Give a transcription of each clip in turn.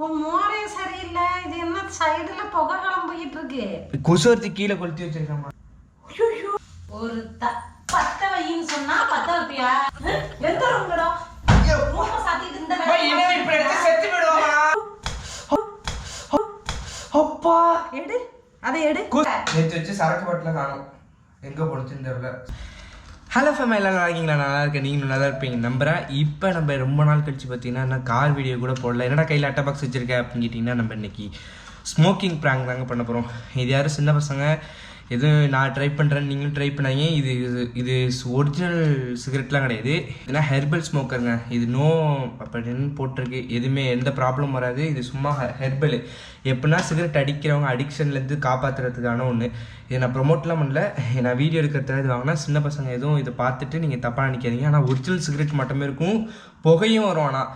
மோரே சரியில்லை. இது என்ன சைடுல புகை கிளம்பிக்கிட்டு இருக்கு கொசுவர்த்தி கீழே கொளுத்தி வச்சிருக்கேம்மா. ஐயையோ. ஒரு பத்த வையின்னு சொன்னா பத்த வைப்பியா? எந்த ரூம்லடா மூக்க சாத்திட்டு இந்த வேலை செத்து போயிடுவாமா அப்பா. எடு. அதை எடு. நேற்று வச்சு சரக்கு பாட்டில் காணும். எங்கே போடுச்சுன்னு தெரியல ஹலோ ஃபேம் எல்லாம் நல்லா இருக்கீங்களா? நல்லா இருக்கேன். நீங்களும் நல்லா இருப்பீங்க. நம்புறேன். இப்போ நம்ம ரொம்ப நாள் கழிச்சு பார்த்தீங்கன்னா என்ன கார் வீடியோ கூட போடல. என்னடா கையில் அட்டை பாக்ஸ் வச்சிருக்கேன் அப்படின்னு கேட்டிங்கன்னா நம்ம இன்னைக்கு ஸ்மோக்கிங் ப்ராங்க் தாங்க பண்ண போகிறோம் இது யாரும் சின்ன பசங்க. எதுவும் நான் ட்ரை பண்ணுறேன் நீங்களும் ட்ரை பண்ணாங்க இது இது இது ஒரிஜினல் சிகரெட்லாம் கிடையாது. இதெல்லாம் ஹெர்பல் ஸ்மோக்கருங்க இது நோ அப்படின்னு போட்டிருக்கு. எதுவுமே எந்த ப்ராப்ளம் வராது. இது சும்மா ஹெர்பல் எப்படின்னா சிகரெட் அடிக்கிறவங்க அடிக்ஷன்லேருந்து காப்பாற்றுறதுக்கான ஒன்று இதை நான் ப்ரொமோட்லாம் பண்ணல. நான் வீடியோ எடுக்கிறதுல இது வாங்கினா சின்ன பசங்க எதுவும் இதை பார்த்துட்டு நீங்கள் தப்பாக நினைக்காதீங்க. ஆனால் ஒரிஜினல் சிகரெட் மட்டுமே இருக்கும். புகையும் வரும் ஆனால்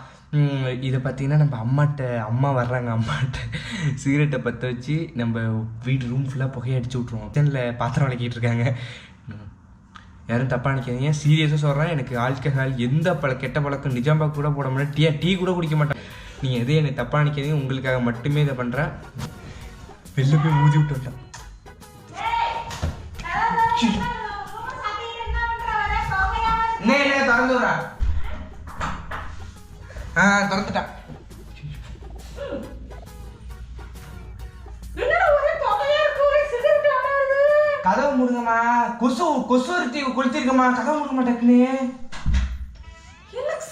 இதை பார்த்தீங்கன்னா நம்ம அம்மாட்ட அம்மா வர்றாங்க அம்மாட்ட சிகரெட்டை பற்ற வச்சு நம்ம வீடு ரூம் ஃபுல்லாக புகையடிச்சு விட்ருவோம் கிச்சனில் பாத்திரம் விளக்கிட்டு இருக்காங்க யாரும் தப்பாக நினைக்காதீங்க சீரியஸாக சொல்கிறேன் எனக்கு ஆல்கஹால் எந்த பழ கெட்ட பழக்கம் நிஜாம்பா கூட போட மாட்டேன் டீ டீ கூட குடிக்க மாட்டேன் நீங்கள் எதையும் என்னை தப்பாக நினைக்காதீங்க உங்களுக்காக மட்டுமே இதை பண்ணுறேன் வெளில போய் ஊதி விட்டு வந்துட்டேன் என்ன என்ன திறந்து ஆ திறந்துட்டா என்னடா ஒரே புகையா இருக்கு ஒரே சிகரெட் ஆடாது கதவு முடுங்கம்மா. கொசு கொசு ஒருத்தி கொளுத்திருக்கம்மா. கதவு முடுங்க மாட்டேக்குன்னு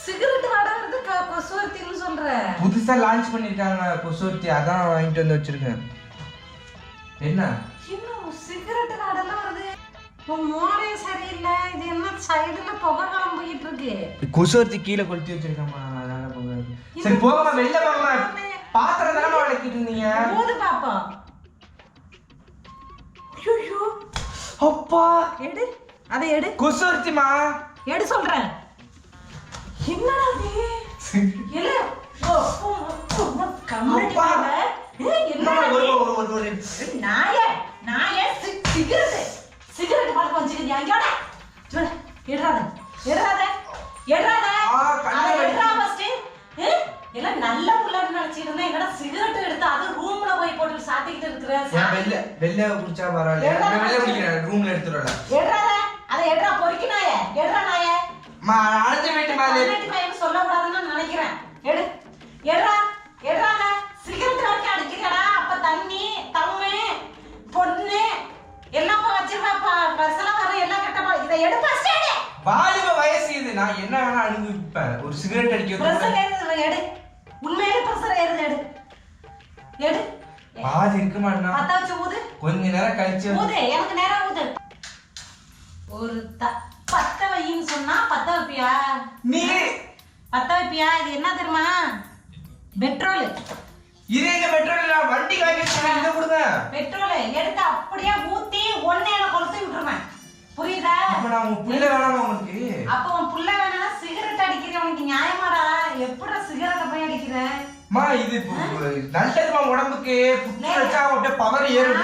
சிகரெட் ஆடாது கொசுவர்த்தின்னு சொல்ற. புதுசா லான்ச் பண்ணிருக்காங்க கொசு ஒருத்தி அதான் வாங்கிட்டு வந்து வச்சிருக்கேன். என்ன? இன்னும் சிகரெட் ஆடெல்லாம் வருது? மோரே சரியில்லை. இது என்ன சைடுல புகை கிளம்பிக்கிட்டு இருக்கு. கொசு ஒருத்தி கீழே கொளுத்தி வச்சிருக்கம்மா. சரி போகமா வெளில போகமா பாத்திரம் தானே வளர்க்கிட்டு இருந்தீங்க? போது பாப்போம் ஐயோ அப்பா. எடு அதை எடு. கொசு ஒருத்திமா எடு சொல்றேன். என்னடா இது? இல்ல சிகரெட் எடுறாத. எடுறாத. எடுறாத ஆ, கண்ணை அதை வலி. எடுறா ஃபர்ஸ்ட் எல்லாம் நல்ல புள்ளன்னு நினைச்சிட்டு இருந்தேன் என்னடா சிகரெட் எடுத்து அது ரூம்ல போய் போட்டு சாத்திக்கிட்டு இருக்கிற நான் வெளில வெளில குடிச்சா பரவாயில்ல நான் வெளில குடிக்கிறேன் ரூம்ல எடுத்துட்டு எடுறாத. அதை எடுறா பொறுக்கி நாயே. எடுறா நாயே. மா அழைச்ச வேண்டுமா அது பதினெட்டு பையன் சொல்லக்கூடாதுன்னு நான் நினைக்கிறேன். எடு. எடுறா எடுறாங்க சிகரெட் வரைக்கும் அடிக்கிறடா. அப்ப தண்ணி தம்மு பொண்ணு எல்லாம் வச்சிருக்காப்பா பஸ்ல வர எல்லாம் கட்டப்பா இதை எடு ஃபர்ஸ்ட் எடு. வாலிப வயசு இது. நான் என்ன வேணா அனுபவிப்பேன். ஒரு சிகரெட் அடிக்கிறது எடு. உண்மையிலே பிரஷர் ஏறுது எடு எடு பாதி இருக்க மாட்டேனா பத்த வச்சு ஊது. கொஞ்ச நேரம் கழிச்சு ஊது எனக்கு நேரம் ஊது. ஒரு த பத்த வையின்னு சொன்னா பத்த வைப்பியா நீ! பத்த வைப்பியா இது என்ன தெரியுமா? பெட்ரோல். இது எங்க பெட்ரோல்? வண்டி வாங்கிட்டு இதை கொடுங்க. பெட்ரோல். எடுத்து அப்படியே ஊத்தி ஒன்னையில கொளுத்தி விட்டுருவேன். புரியுதா? அப்ப நான் உங்க பிள்ளை வேணாமா உங்களுக்கு? அப்ப உன் புள்ள வேணா சிகரெட் அடிக்கிற உனக்கு நியாயமாடா? மா இது நல்லதுமா உடம்புக்கு? புத்து வச்சா அப்படியே பவர் ஏறும்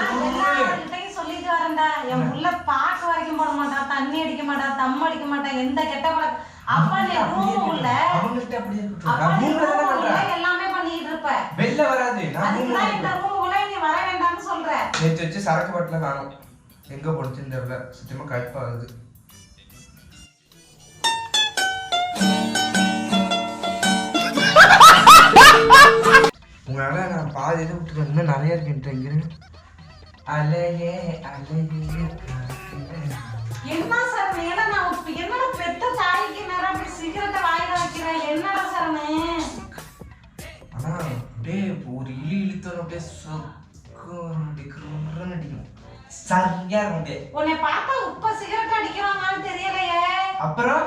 சொல்லிட்டு வரேன்டா. என் புள்ள பாக்கு வரைக்கும் போட மாட்டான் தண்ணி அடிக்க மாட்டான் தம் அடிக்க மாட்டான் எந்த கெட்ட பழக்கம் அப்பா நீ ரூம் உள்ள எல்லாமே பண்ணிட்டு இருப்ப. வெளில வராது. அதுக்குதான் இந்த ரூம் உள்ள நீ வர வேண்டாம்னு சொல்ற நேற்று வச்சு சரக்கு பாட்டில் காணும். எங்க போடுச்சுன்னு தெரியல. சத்தியமா கடுப்பாகுது உங்களால நான் பாதி இதை விட்டுருக்கேன் இன்னும் நிறைய இருக்குன்ற இங்க இருக்கு. அலையே அலையே. என்ன சார் ஏன்னா நான் என்னடா பெத்த தாய்க்கு நேரம் அப்படி சிகரெட்டை வாயில வைக்கிறேன் என்னடா சரணு ஆனா அப்படியே ஒரு இழு இழுத்தோம் அப்படியே சொக்கம் அடிக்கிறோம் அடிக்கும். சரியா அப்படியே உன்னை பார்த்தா உப்ப சிகரெட் அடிக்கிறாங்கன்னு தெரியலையே. அப்புறம்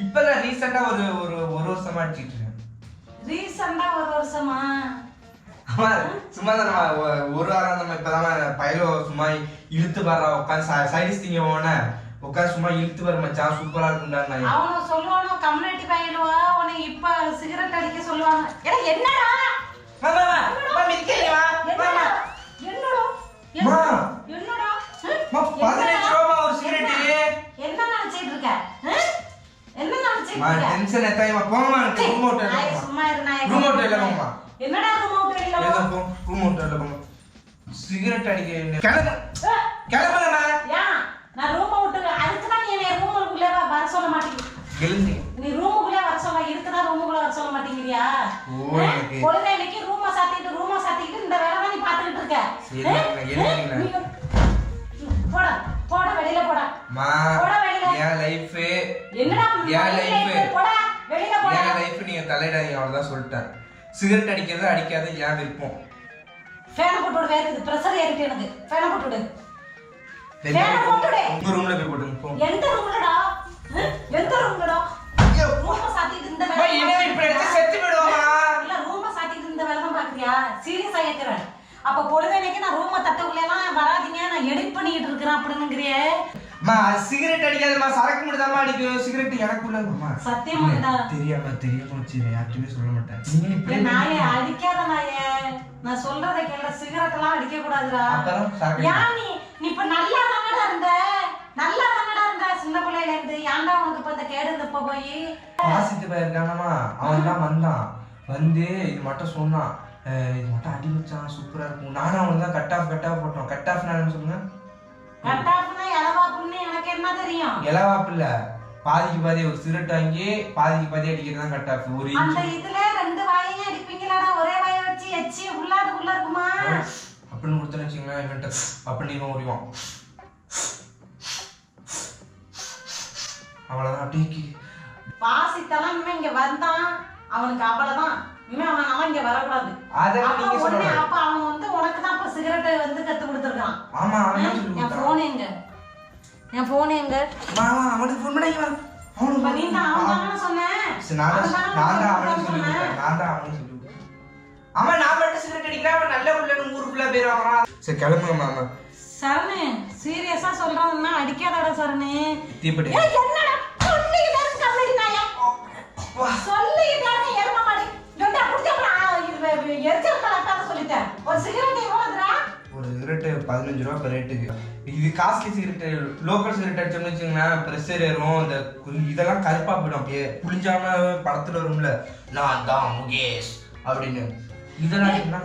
இப்பதான் ரீசெண்டா ஒரு ஒரு ஒரு வருஷமா அடிச்சிட்டு இருக்கேன். ரீசெண்டா ஒரு வருஷமா? ஆமா, சும்மா நம்ம ஒரு வாரம் நம்ம இப்பதான் பயிலோ சும்மா இழுத்து பாரு உட்காந்து சைடிஸ் திங்க போன உட்காந்து சும்மா இழுத்து பாரு மச்சான் சூப்பரா இருக்கும்டா நான் அவனும் சொல்லுவானோ கம்யூனிட்டி பையலுவா உன்னை இப்ப சிகரெட் அடிக்க சொல்லுவாங்க. ஏடா என்னடா? வா. என்னடா? அம்மா. என்னடா அம்மா, பதினஞ்சு ரூபாமா ஒரு சிகரெட்டு என்ன நினைச்சிட்டு இருக்க ஆ? என்ன நினைச்சிட்டு மா இருக்க டென்ஷன் எத்தாயமா போங்கம்மா ரூம் அவுட் நாயே, சும்மா இரு நாயே. ரூம் அவுட் இல்ல போங்கம்மா. என்னடா ரூம் அவுட் ஏதோ போ. ரூம் அவுட் இல்ல போங்க. சிகரெட் அடிக்க கிளம்பு. ஏன்? நான் ரூம் அவுட் அதுக்குதான் நீ என்னை ரூமுக்குள்ளே வர சொல்ல மாட்டேங்க எழுந்து நீ ரூமுக்குள்ளே வர சொல்ல இருக்குதான் ரூமுக்குள்ள வர சொல்ல மாட்டேங்கிறியா? ஓ, பொழுதன்னைக்கு ரூமை சாத்திட்டு ரூமை இந்த வேலை தான் நீ பார்த்துக்கிட்டு இருக்க. சரி. நீ- போடா போடா வெளியில போடா. மா. போடா வெளியில. என் லைஃப் என்னடா என் போடா. என் லைஃப் நீங்க தலையிடாதீங்க அவ்வளவுதான் சொல்லிட்டேன். சிகரெட் அடிக்கிறது அடிக்காத என் விருப்பம்? ஃபேனை போட்டு விடு ப்ரெஷர் ஏறிட்டு எனக்கு ஃபேனை போட்டு விடு. ஃபேனை போட்டு விடு. உங்க ரூம்ல போய் போட்டுங்க போ எந்த ரூம்லடா? எந்த ரூம்லடா ரூமை சாத்திட்டு இந்த வேலை எடுத்து செத்து போயிடுவாமா இல்ல ரூமை சாத்திட்டு இந்த வேலை தான் பாக்குறியா சீரியஸா கேக்குறேன். அப்ப பொழுதனைக்கு நான் ரூமை தட்டக்குள்ள எல்லாம் வராதீங்க. நான் எடிட் பண்ணிட்டு இருக்கிறேன் அப்படின்னுங்கிறியே. அம்மா சிகரெட் அடிக்காதம்மா சரக்கு மட்டும் அடிக்கும். சிகரெட் எனக்குள்ள இருக்குமா சத்தியமாடா தெரியாம தெரியாம வச்சு யார்ட்டுமே சொல்ல மாட்டேன். நாயே அடிக்காத நாயே. நான் சொல்றதை கேள சிகரெட் எல்லாம் அடிக்க கூடாதுடா அப்புறம் ஏன் நீ நீ இப்ப நல்லா தானடா இருந்த? நல்லா தானடா இருந்த? சின்ன பிள்ளையில இருந்து. ஏன்டா உனக்கு இப்ப இந்த கேடு இந்த இப்ப போய்? வாசித்து போயிருக்கானமா அவன் தான் வந்தான். வந்து இது மட்டும் சொன்னான். இது மட்டும் அடி வச்சான் சூப்பரா இருக்கும். நானும் அவனுக்கு தான் கட் ஆஃப் கட் ஆஃப் போட்டோம். கட் ஆஃப் நான் சொல்லுங்க? கட்டாப்புனா எலவாப்புன்னு எனக்கு என்ன தெரியும்? இலவாப்பு இல்ல பாதிக்கு பாதி ஒரு சிகரெட் வாங்கி பாதிக்கு பாதி அடிக்கிறது தான் கட் ஆஃப் ஒரு அந்த இதுல ரெண்டு வாயையும் அடிப்பீங்களாடா? ஒரே வாயை வச்சு எச்சி உள்ளாதுக்குள்ள இருக்குமா? அப்படின்னு கொடுத்தேன்னு வச்சுங்களேன் இவன்ட்ட அப்படின்னு இவன் ஓடிவான் அவ்வளவுதான் அப்படியே வாசித்தெல்லாம் இனிமே இங்க வந்தான். அவனுக்கு அவ்வளவுதான். இனிமே அவன் அவன் இங்க வரக்கூடாது. அதை அப்ப அவன் வந்து உனக்கு தான் இப்ப சிகரெட்டை வந்து கத்து கொடுத்துருக்கான். ஆமா என் போன் எங்க? என் போன் எங்க? மாமா அவனுக்கு ஃபோன் பண்ணி வர அவனுக்கு இப்ப நீ தான் அவன் தானே சொன்னேன் நான் நான் தான் அவனுக்கு சொல்லி சொன்னேன். கொடுத்தேன் நான் தான் அவனுக்கு சொல்லி கொடுத்தேன் ஆமா நான் மட்டும் சிகரெட் அடிக்கிறேன் அவன் நல்ல புள்ளன்னு ஊரு ஃபுல்லா பேர் வாங்குறான் சரி கிளம்புங்க மாமா சரணு சீரியஸா சொல்றான்னா அடிக்காதடா சரணு தீப்பெட்டி. ஏய், என்னடா? சொல்லிக்கிட்டே இருக்க கபடி நாயே. சொல்லிக்கிட்டே இருக்க எருமை மாடு. வே- வே- எரிச்சல் கலக்காத சொல்லிட்டேன். ஒரு சிகரெட் சிகரெட்டு பதினஞ்சு ரூபா per ரேட்டுக்கு இது காஸ்ட்லி சிகரெட்டு லோக்கல் சிகரெட் அடிச்சோம்னு வச்சுங்களேன் ப்ரெஷர் ஏறும் இந்த இதெல்லாம் கருப்பா போயிடும். அப்படியே புளிஞ்சாம படத்துல வரும்ல. நான் தான் முகேஷ் அப்படின்னு. இதெல்லாம் என்ன.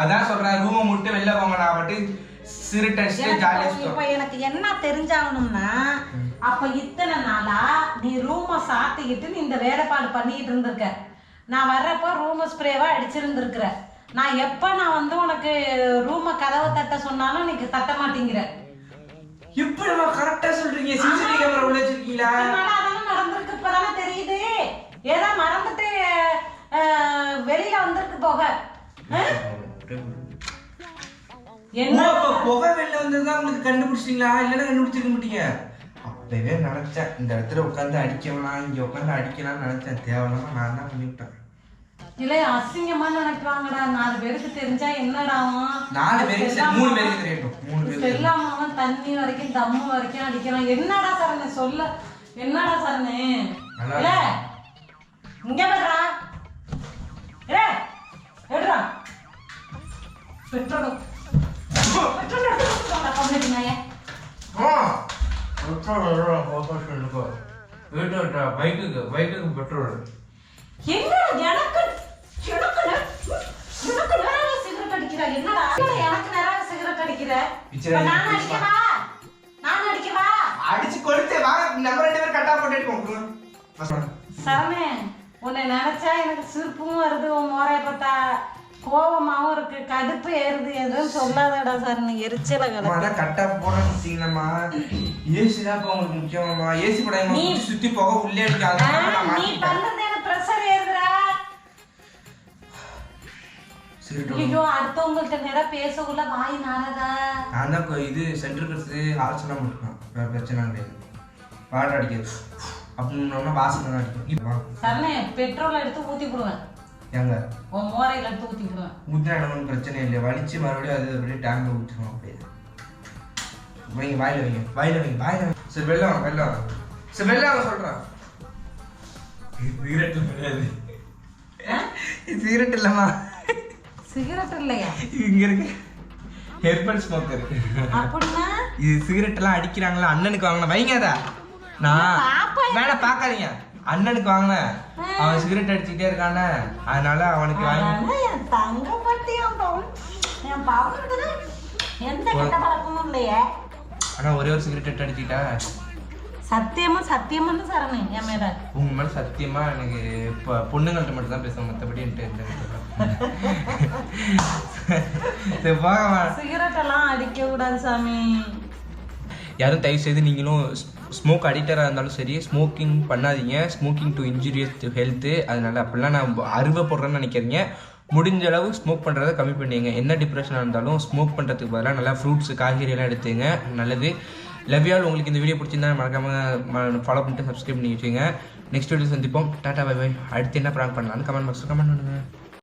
அதான் சொல்றேன் ரூமை மட்டும் வெளில போங்க நான் மட்டும் அடிச்சுட்டு எனக்கு இப்ப என்ன தெரிஞ்சாகணும்னா அப்ப இத்தனை நாளா நீ ரூம சாத்திக்கிட்டு நீ இந்த வேலைப்பாடு பண்ணிக்கிட்டு இருந்திருக்க. நான் வர்றப்ப ரூம ஸ்ப்ரேவா அடிச்சிருந்திருக்கிற நான் எப்ப நான் வந்து உனக்கு ரூம கதவை தட்ட சொன்னாலும் நீ தட்ட மாட்டேங்கிற. எப்படி கரெக்டா சொல்றீங்க. சிசிடிவி கேமரா உள்ள வச்சிருக்கீங்களா? அதெல்லாம் நடந்திருக்கு. இப்பதானே தெரியுது. ஏதோ மறந்துட்டு வெளியில வந்திருக்கு போக? என்ன? புகை வெளில வந்ததுதான் உங்களுக்கு கண்டுபிடிச்சிட்டீங்களா? இல்லைன்னா கண்டுபிடிச்சிருக்க மாட்டீங்க. அப்பவே நினைச்சேன் இந்த இடத்துல உட்காந்து அடிக்கலாம் இங்க உட்காந்து அடிக்கலாம்னு நினைச்சேன். தேவையில்லாம நான் தான் பண்ணிவிட்டேன். இல்ல அசிங்கமா நினைக்கிறாங்கடா. நாலு பேருக்கு தெரிஞ்சா என்னடா ஆகும்? நாலு பேருக்கு மூணு பேருக்கு தெரியட்டும் மூணு பேருக்கு தண்ணி வரைக்கும் தம்மு வரைக்கும் அடிக்கிறான். என்னடா சரணு சொல்ல? என்னடா சரணு இல்ல இங்க வர்றா ஏ எடுறா. பெட்ரோல் பெட்ரோல் எடுத்து கொடுத்துருவாங்க கம்ப்ளீட் நாயே ஆ பெட்ரோல் ஃபோக்கஸ் இருக்கோ வீட்டு பைக்குக்கு பைக்குக்கு பெட்ரோல் எங்க எனக்கு அடிச்சு. கொடுத்து வாங்க நம்ம ரெண்டு பேரும் கட்டா போட்டு எடுப்போம் உன்னை நினைச்சா எனக்கு சிரிப்பும் வருது. உன் முறைய பார்த்தா கோபமாவும் இருக்கு. கடுப்பு ஏறுது. எதுவும் சொல்லாதடா சரணு எரிச்சல கல அதான் கட்டா போடணும்னீங்கம்மா ஏசி தான் உங்களுக்கு முக்கியமாம்மா. ஏசி படம் நீ- சுத்தி போக உள்ளே நான் நீ பண்ணது ஐயோ அடுத்தவங்கள்ட்ட நேரம் பேசக்குள்ள வாய் நாரதா நான் தான் இது சென்ட்ரல் கட்ஸு ஆலோசனை பண்ணிருக்கேன் வேறு பிரச்சனை கிடையாது. வாட்டர் அடிக்கிறது. அப்படின்னா வாசனை தான் அடிக்கும். இப்போ சரணே பெட்ரோல் எடுத்து ஊத்தி போடுவேன் எங்க? உன் மோரையில எடுத்து ஊத்தி போடுவேன் எனக்கு பிரச்சனை இல்லை வலிச்சு மறுபடியும் அது அப்படியே டேங்கில் ஊற்றிடுவோம் அப்படியே. வைங்க வாயில வைங்க. வாயில வைங்க வாயில வைங்க. சரி வெளில வாங்க வெளில வாங்க. சரி வெளில வாங்க சொல்கிறேன் சிகரெட் கிடையாது. சிகரெட் இல்லைம்மா. சிகரெட் இல்லையா? இங்க இருக்கு. ஹெர்பல் ஸ்மோக்கர் அப்படின்னா? இது சிகரெட் எல்லாம் அடிக்கிறாங்களா? அண்ணனுக்கு வாங்கின. வைங்காத நான். வேணாம் பார்க்காதீங்க அண்ணனுக்கு வாங்கினேன். அவன் சிகரெட் அடிச்சுக்கிட்டே இருக்கானே. அதனால அவனுக்கு வாங்கி தங்க பட்டி என் பவுன். என் பவுனுக்கு எந்த கெட்ட பழக்கமும் இல்லையே. ஆனா ஒரே ஒரு சிகரெட் அடிச்சுக்கிட்டா? சத்தியமா சத்தியமான்னு சரணு என் மேல. உங்க மேல சத்தியமா எனக்கு பொண்ணுங்கள்ட்ட மட்டும் தான் பேசுவேன். மற்றபடி என்கிட்ட அடிக்க கூடாது சாமி. யாரும் தயவு செய்து நீங்களும் ஸ்மோக் அடிக்டராக இருந்தாலும் சரி ஸ்மோக்கிங் பண்ணாதீங்க. Smoking to injurious to health அதனால அப்படிலாம் நான் அருவை போடுறேன்னு நினைக்கிறீங்க முடிஞ்ச அளவு ஸ்மோக் பண்ணுறதை கம்மி பண்ணிங்க என்ன டிப்ரெஷனாக இருந்தாலும் ஸ்மோக் பண்ணுறதுக்கு பதிலாக நல்லா ஃப்ரூட்ஸ் காய்கறி எல்லாம் எடுத்துங்க. நல்லது. லவ் யால் உங்களுக்கு இந்த வீடியோ பிடிச்சிருந்தா மறக்காமல் ஃபாலோ பண்ணிட்டு சப்ஸ்கிரைப் பண்ணி வச்சுங்க நெக்ஸ்ட் வீடியோ சந்திப்போம். டாடா பை பை அடுத்து என்ன ப்ராங்க் பண்ணலாம்னு கமெண்ட் பாக்ஸில் கமெண்ட் பண்ணுங்கள்